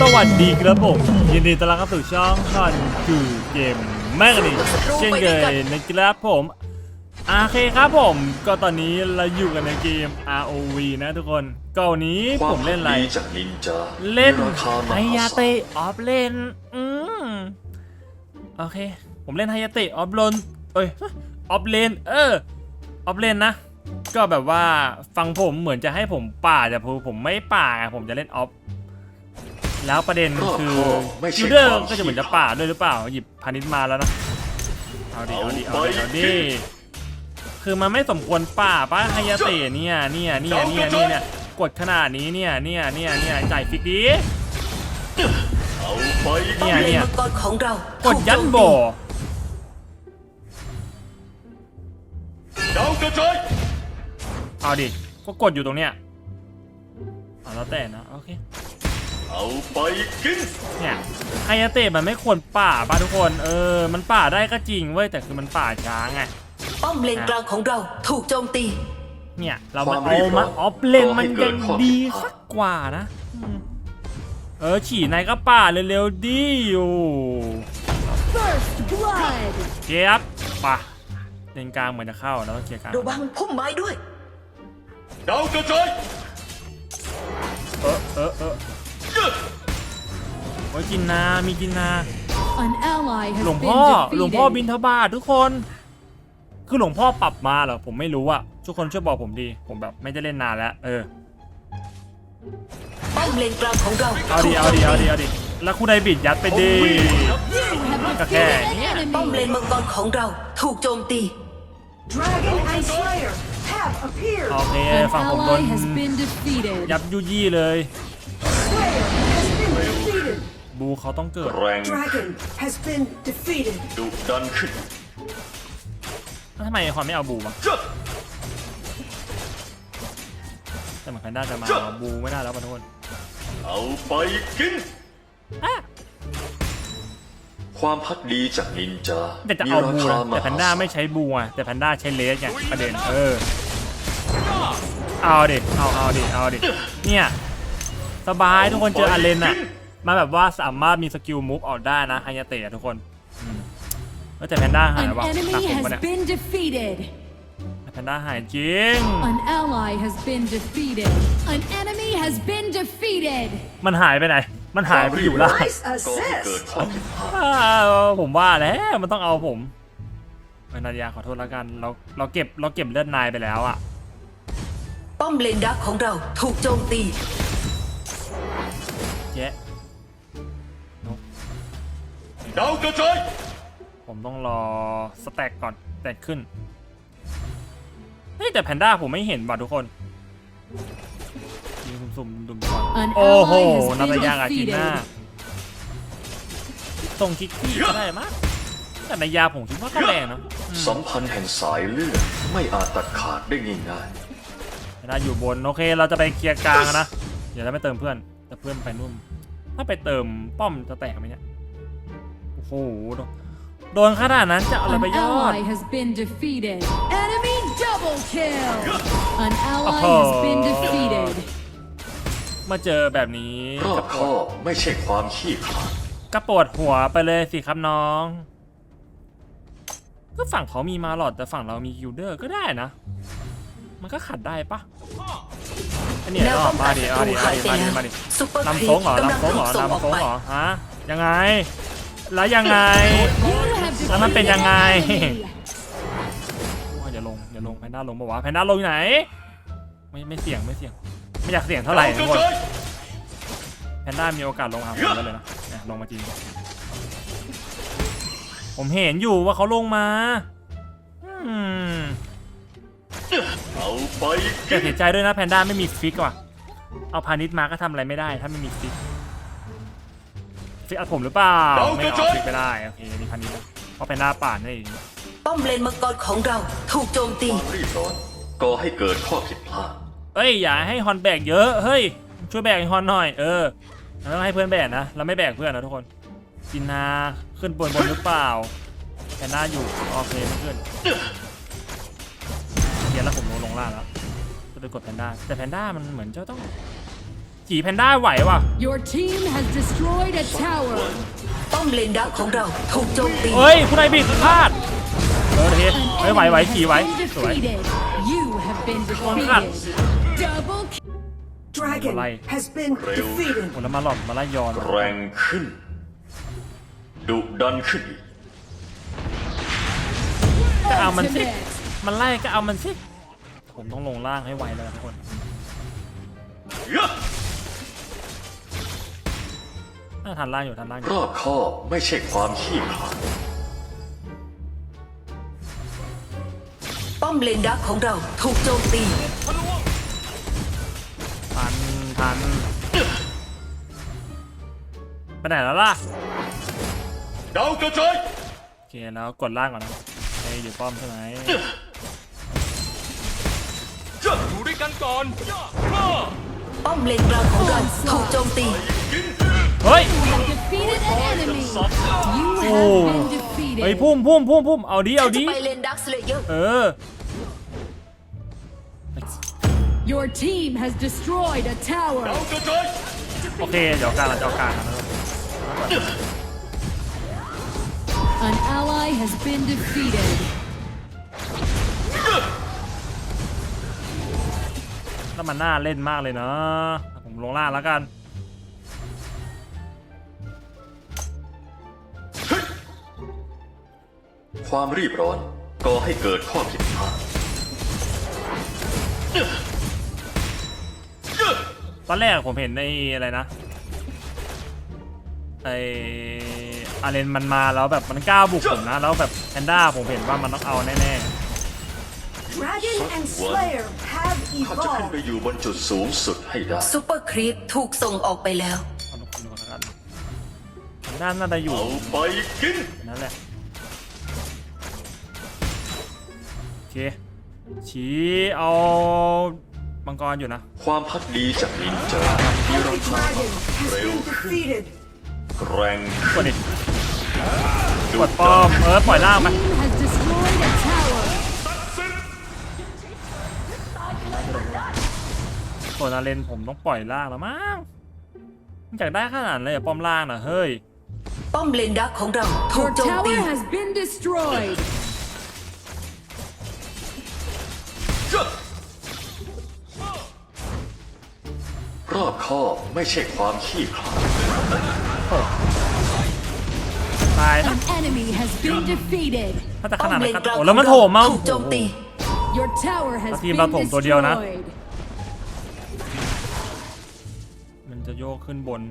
สวัสดีครับผม ยินดีต้อนรับเข้าสู่ช่องคอนจูเกมแมกนิเช่นเคยนะครับผมโอเคครับผม ก็ตอนนี้เราอยู่กันในเกม ROV นะทุกคนก็วันนี้ผมเล่นอะไรเล่นไฮยาเตะออฟเลนอืมโอเค ผมเล่นไฮยาเตะออฟเลนเอ้ยออฟเลนเออออฟเลนนะ ก็แบบว่าฟังผมเหมือนจะให้ผมป่าแต่ผมผมไม่ป่าไงผมจะเล่นออฟแล้วประเด็นคือยูเดอร์ก็จะเหมือนจะป่าด้วยหรือเปล่า หยิบพานิชมาแล้วนะเอาดิเอาดิเอาดิเอาดิคือมันไม่สมควรป่าป้าไฮยาเตะเนี่ยเนี่ยเนี่ยเนี่ยเนี่ยเนี่ยกดขนาดนี้เนี่ยเนี่ยเนี่ยเนี่ยจ่ายฟิกดีเอาไปเนี่ยเลเนี่ยมังกรของเรากดยันบ่อดาวกระจาย เอาดิ ก็กดอยู่ตรงเนี้ยเอาแล้วแต่นะ โอเค เอาไปกิน เนี่ยไฮยาเตะมันไม่ควรป่าป่ะทุกคน เออ มันป่าได้ก็จริงเว้ย แต่คือมันป่าช้าไง ป้อมเลนกลางของเราถูกโจมตี เนี่ย เรามาเอามาออฟเลนมันยังดีสักกว่านะอืมเออ ฉี่ในก็ป่าเร็วๆดิอยู่ First blood. เกียบป่ะเลนกลางเหมือนจะเข้าแล้วต้องเคลียร์กลาง ระวังพุ่มไม้ด้วย ดาวกระจายเออเออเออโอ้ยกินนามีกินนา An ally has หลวง been พ่อหลวงพ่อบิ defeated. นทบาททุกคน คือหลวงพ่อปรับมาเหรอผมไม่รู้อะทุกคนช่วยบอกผมดี ผมแบบไม่ได้เล่นนานแล้ว เออป้อมเลนกลางของเราเอาดิเอาดิเอาดิเอาดิแล้วคุณไดบิดยัดไปดิ Have Okay. defeated an ป้อมเลน enemy. มังกรของเรา ถูกโจมตี Dragon and Slayer have appeared. โอเค An ฝั่งผมโดน ally has been defeated. ยับยุยี่เลย Slayer has been defeated. บูเขาต้องเกิดแรง Dragon has been defeated. ดุดันขึ้นแล้วทำไมฮอนไม่เอาบูวะจ้ะแต่เหมือนกันน่าจะมาบูไม่ได้แล้วป่ะทุกคนเอาไปกิน ความพักดีจากนินจาแต่จะมีเอาราบูคานะมแต่แพนด้าหาศาลไม่ใช้บูอะแต่แพนด้าใช้เลสไงประเด็นเออเอาดิเอาเอาดิเอาดิเนี่ยสบายทุกคนเจออาเลนอะมาแบบว่าสามารถมีสกิลมูฟออกได้นะไฮยาเตะทุกคนอืมเออแต่แพนด้าหาย An ว่ะหนัก enemy ผมปะ has เนี่ย been defeated. แพนด้าหายจริง An ally has been defeated. An enemy has been defeated. มันหายไปไหน มันหายไปอยู่ล่าง Nice ก็ให้เกิด assist. ความผิดพลาดอ้าวผมว่าแล้วมันต้องเอาผมเออนาฬิยาขอโทษแล้วกัน เราเราเก็บเราเก็บเลือดนายไปแล้วอะป้อมเลนดักของเราถูกโจมตีเจ๊นกดาวกระจายผมต้องรอสแต็กก่อนแตกขึ้นเฮ้ยแต่แพนด้าผมไม่เห็นว่ะทุกคนยิง สุ่มๆดุมๆก่อน An โอ้โห ally has นา been ตายางอาจิน่า defeated. ตรงคิกกี้ก็ได้มั้งแต่นายาผมคิดว่าก็แรงนะอืมสัมพันธ์แห่งสายเลือดไม่อาจตัดขาดได้ง่ายแพนด้าอยู่บน โอเค เราจะไปเคลียร์กลางนะ เดี๋ยวเราไปเติมเพื่อน แต่เพื่อนไปนู่นถ้าไปเติมป้อมจะแตกไหมเนี่ย โอ้โหโดนโดนขนาดนั้นจะเอาอะไร An ไปยอด ally has been defeated. Enemy double kill. An ally Oh. has been defeated. มาเจอแบบนี้ๆรอบคอบไม่ใช่ความขี้ขลาดก็ปวดหัวไปเลยสิครับน้อง ก็ฝั่งเขามีมาหลอดแต่ฝั่งเรามีกิลเดอร์ก็ได้นะ มันก็ขัดได้ปะอันเนี้ยแนวก็ป้องมากันดิศัเอาตรูดิเอาหายดิไปมาดิแล้วมาดิซุปเปอร์ครีลำโค้งเหรอกำลังลำโค้งถูเหรกอส่งออกลำโค้งไป เหรอฮะยังไง แล้วยังไง You have แล้วมันเป็น defeated ยังไง an enemy. ว่าอย่าลงอย่าลงแพนด้าลงปะวะแพนด้าลงอยู่ไหน ไม่ไม่เสี่ยงไม่เสี่ยง ไม่อยากเสี่ยงเท่าไหร่ทุกคนแพนด้ามีโอกาสลงหาผมได้เลยนะเนี่ยลงมาจริง ผมเห็นอยู่ว่าเขาลงมาอืมเอาไปแต่กินเสียใจด้วยนะแพนด้าไม่มีฟิกว่ะ เอาพาณิชย์มาก็ทำอะไรไม่ได้ ถ้าไม่มีฟิกฟิกเอาผมหรือเปล่า ไม่เอาฟิกไม่ได้โอเคมีพาณิชย์นะเพราะแพนด้าป่านนี่นเองป้อมเลนมังกรของเราถูกโจมตีความรีบร้อนก่อให้เกิดข้อผิดพลาด เอ้ยอย่าให้ฮอนแบกเยอะเฮ้ยช่วยแบกให้ฮอนหน่อยเออเราต้องให้เพื่อนแบกนะเราไม่แบกเพื่อนนะทุกคนจินนาขึ้นบนบนหรือเปล่าแพนด้าอยู่โอเคไม่ขึ้นเดี๋ยวแล้วผมลงลงล่างแล้วจะไปกดแพนด้าแต่แพนด้ามันเหมือนจะต้องจีแพนด้าไหวว่ะ Your team has destroyed a tower. ป้อมเลนดักของเราถูกโจมตีเฮ้ยคุณนายบิดพลาดเออเฮ้ย An เฮ้ยไหวไหว enemy ขี่ has ไหว been สวย defeated. You have been One defeated. Double kill. Dragon Malay. has been defeated. โหแล้วมาหลอดมาไล่ยอนแรงขึ้น ดุดันขึ้นอีกก็เอามันสิ Ultimate. มันไล่ก็เอามันสิ ผมต้องลงล่างให้ไวเลยทุกคนน่าทันล่างอยู่ทันล่างอยู่รอบคอบไม่ใช่ความขี้ขลาด ป้อมเลนดักของเราถูกโจมตีทั นทันไปไหนแล้วล่ะดาวกระจายโอเคแล้วกดล่างก่อนนะไอ้ยอยู่ป้อมใช่ไหมอยู่ด้วยกันก่อนป้อมเลนกลางของเราถูกโจมตีเฮ้ย You have defeated an enemy. You have Oh. been เฮ้ย defeated. พุ่มพุ่มพุ่มพุ่มเอาดิเอาดิจะไปเลนดักสเลเยอร์เออ Your team has destroyed a tower. กระจายโอเค เดี๋ยวกลางเราจะเอากลางนะ An ally has been defeated. แล้วมันน่าเล่นมากเลยเนาะผมลงล่างแล้วกัน ความรีบร้อนก่อให้เกิดข้อผิดพลาด ตอนแรกผมเห็นในอะไรนะไออาเลนมันมาแล้วแบบมันกล้าบุกผมนะ แล้วแบบแพนด้าผมเห็นว่ามันต้องเอาแน่ Dragon and Slayer have ข้าจะขึ้นไป evolved. อยู่บนจุดสูงสุดให้ได้ซูเปอร์ครีปถูกส่งออกไปแล้วๆเอาดูดูกันแล้วกันแพนด้าน่าจะอยู่เอาไปกินนั่นแหละโอเคชี้เอา มังกรอยู่นะ ความพักดีจากนินจาที่เรา Every ทำ dragon has been defeated. แกร่งกดดิดุกดป้อมเออปล่อยล่างไป Team has destroyed a tower. ส่วนอาเลนผมต้องปล่อยล่างแล้วมั้งมันอยากได้ขนาดนั้นเลยเหรอป้อมล่างน่ะเฮ้ย ป้อมเลนดักของเราถูก Your โจมตี tower has been destroyed. อบคอบไม่ใช่ความขี้ขลาดตายนะ An enemy has been defeated. ถ้าจะขป้อมนาดเลนั้นนก็กลางโอ้ขแล้อวงมันโถเรามมาถูกโจมตี Your tower has ทีม been เราถมตัวเดียวนะ destroyed. มันจะโยกขึ้นบน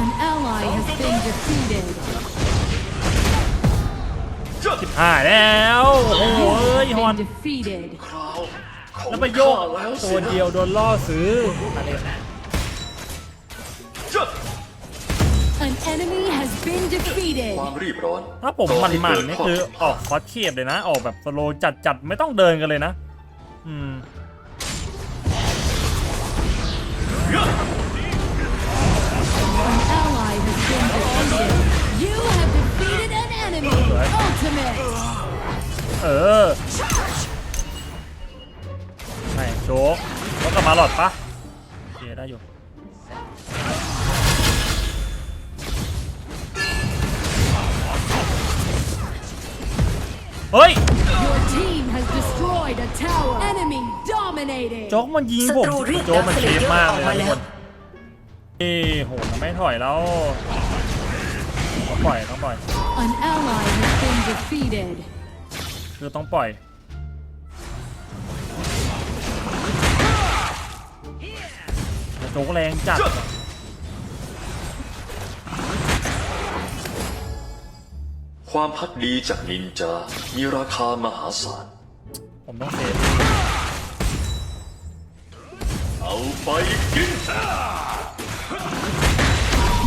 An ally has been defeated. หายแล้ว โอ้โหเอ้ยฮอน Been defeated. คราวของ แล้วไปโยกข้าแล้วตัสิวนะเดียวโดนล่อซื้ออาเลน An enemy has been defeated. ความรีบร้อนถ้าผมก่มันให้มันเกิดนี่ข้คือผิดพอลาอดกคอสเคปเลยนะ ออกแบบสโลจัดจัดๆไม่ต้องเดินกันเลยนะ อืม อดปะโอเคได้อยู่เฮ้ย Your team has destroyed a tower. Enemy dominated. โจ๊กมันยิงผมศัตรูเรียกโจ๊กมันเทปมากเลยดาบสเลเยอร์ออกมาแล้นะทุกควนเอ้โหมันไม่ถอยแล้วต้องปล่อยต้องปล่อย An ally has been defeated. คือต้องปล่อย แต่โจ๊กแรงจัดอะความพักดีจากนินจา มีราคามหาศาล ผมต้องเซฟเอาไปกิน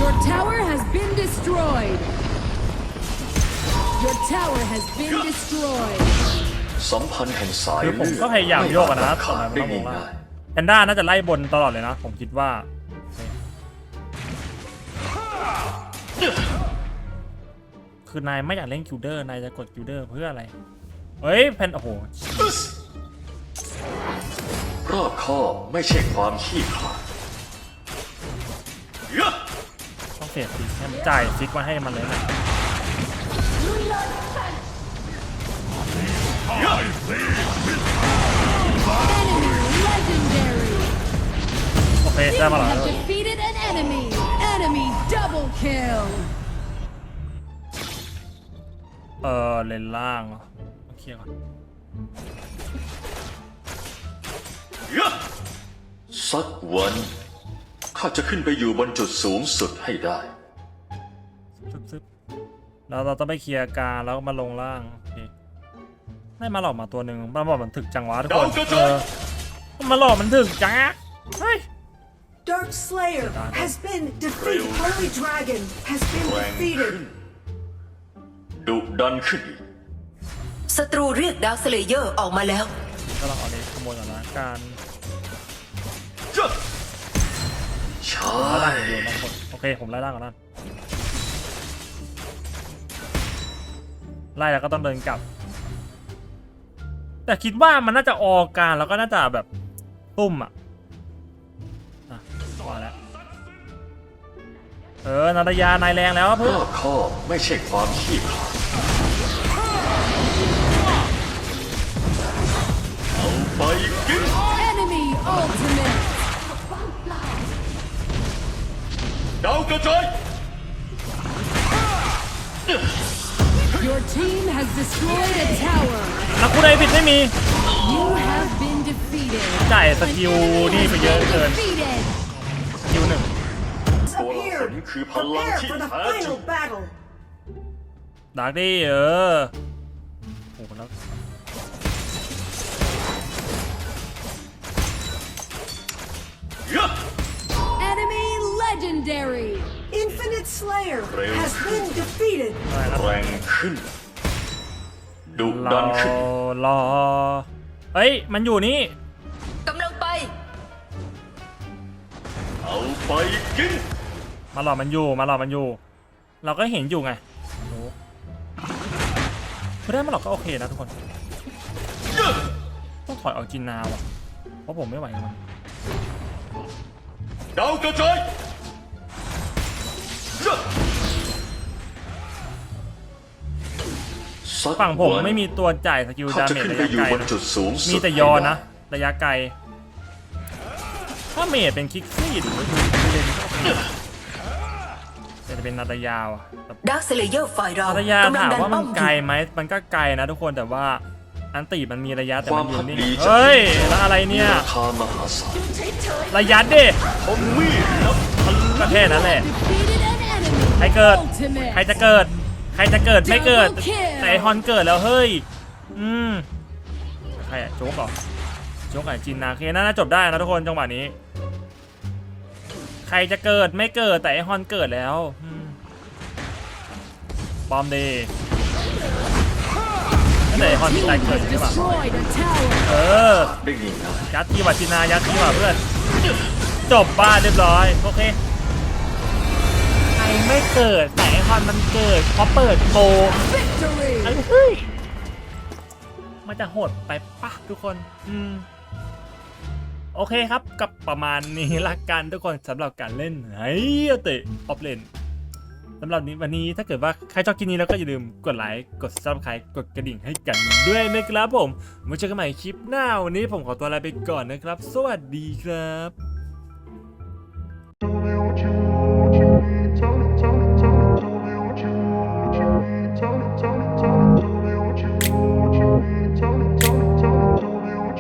Your tower has been destroyed. Your tower has been destroyed. สัมพันธ์แห่งสายคือผมเลือดก็พยายามโยกอะนะไม่อาจตอนขานั้ดนมันได้ต้องลงล่างง่ายแพ นด้าน่าจะไล่บนตลอดเลยนะ ผมคิดว่าโอเคคือนายไม่อยากเล่นคิวเดอร์ นายจะกดคิวเดอร์เพื่ออะไร เฮ้ยแพนโอ้โหๆรอบคอบไม่ใช่ความขี้ขลาดเยอะต้องเสียฟิกให้มันจ่ายฟิกมาให้มันเลยนะ Enemy legendary. โอเค You ได้มาแล้ว have defeated an enemy. Enemy double kill. เออเลนล่างเหรอโอเคก่อนเยอะสักวันข้าจะขึ้นไปอยู่บนจุดสูงสุดให้ได้ ซึบซึบแล้วเราต้องไปเคลียร์กลารแล้วก็มาลงล่างโอเคได้มาหลอกมาตัวหนึ่งมาหลอกมันถึกจังวะทุกคนดาวกระเอจายอ มาหลอกมันถึกจังอะเฮ้ย Dark Slayer has been defeated. Holy Dragon has been แรงขึ้น defeated. ดุดันขึ้นอีกศัตรูเรียกดาวสเลเยอร์ออกมาแล้ว ก็ลองเอาเลนขโมยก่อนนะการเจ้าใช่ไล่ล่างอย่างเดียวนะทุกคนโอเคผมไล่ล่างก่อนนั่นไล่แล้วก็ต้องเดินกลับ แต่คิดว่ามันน่าจะออกกลารแล้วก็น่าจะแบบ ตุ้มอะอะว่าแล้วเออนาตยานายแรงแล้วรเพื่อนอบคอบไม่ใช่ความขี้ขลาดเอาไปกิน Enemy ultimate. ดาวกระจาย Your team has destroyed a tower. นักผู้ใดผิดไม่มี You have been defeated. จ่ายสกิลนี่ไปเยอะเกิน Defeated. สกิลหนึ่งตัวละคร Appeared. คือพลัง Prepare ที่ for the แท้จริง final battle. ดาร์กดี้เออโอ้โหแล้วเยอะ Enemy legendary. Infinite Slayer Real. has been defeated. อะไรนะแรงขึ้นดุรดัอนขึ้นรอ เฮ้ย มันอยู่นี่ กำลังไป เอาไปกินมาหลอกมันอยู่ มาหลอกมันอยู่ เราก็เห็นอยู่ไงโอ้ไม่ได้มาหลอกก็โอเคนะทุกคนเยอะต้องถอยออกจินนาวอะ เพราะผมไม่ไหวกับมันดาวกระจายเย ฝั่งผมวันไม่มีตัวจ่ายสกิลข้าดาจะเมจขึ้นระไปยะอยู่ไกลบนนะจุดสูงสุดมีแต่ยอนะให้ได้ระยะไกล ถ้าเมจเป็นคิกซี่หรือว่าดูเล่นก็โอเคแต่จะเป็นนาตายาวอะแต่ดาวสเลเยอร์ฝ่ายเรานาตายากำลัถามดันว่ามัป้อนมอไกลยู่ไหมมันก็ไกลนะทุกคนแต่ว่าอันตีมันมีระยะแต่ความัมนยืพันกนิ่งดีจากเฮ้ยแล้วอะไรมีเนี่ยราคามหาศาลระยะดิผมมีดนับก็แค่นั้นแหละ Defeated an enemy. ใครเกิด Ultimate. ใครจะเกิดใครจะเกิดไม่เกิด Double kill แต่ไอฮอนเกิดแล้วเฮ้ย อืมใครอะโจ๊กเหรอโจ๊กไอจินนาโอเคน่าจะจบได้นะทุกคนจังหวะนี้ ใครจะเกิดไม่เกิดแต่ไอฮอนเกิดแล้วอืมบอมดีนั่นแต่ไอฮอนมี Team ตายเกิด has ใช่ปะ destroyed a tower. เออได้ยินนะยัดที่ว่ะจินนายัดที่ว่ะเพื่อน จบบ้านเรียบร้อย โอเคใคร ไม่เกิด แต่ไอฮอนมันเกิดเพราะเปิดโปร Victory. เฮ้ยมันจะโหดไปปะทุกคน อืม โอเคครับกับประมาณนี้ละกันทุกคนสำหรับการเล่นไฮเตะออฟเลนสำหรับนี้วันนี้ถ้าเกิดว่าใครชอบคลิปนี้แล้วก็อย่าลืมกดไลค์กด subscribe กดกระดิ่งให้กันด้วยนะครับผมไว้เจอกันใหม่คลิปหน้าวันนี้ผมขอตัวลาไปก่อนนะครับ สวัสดีครับ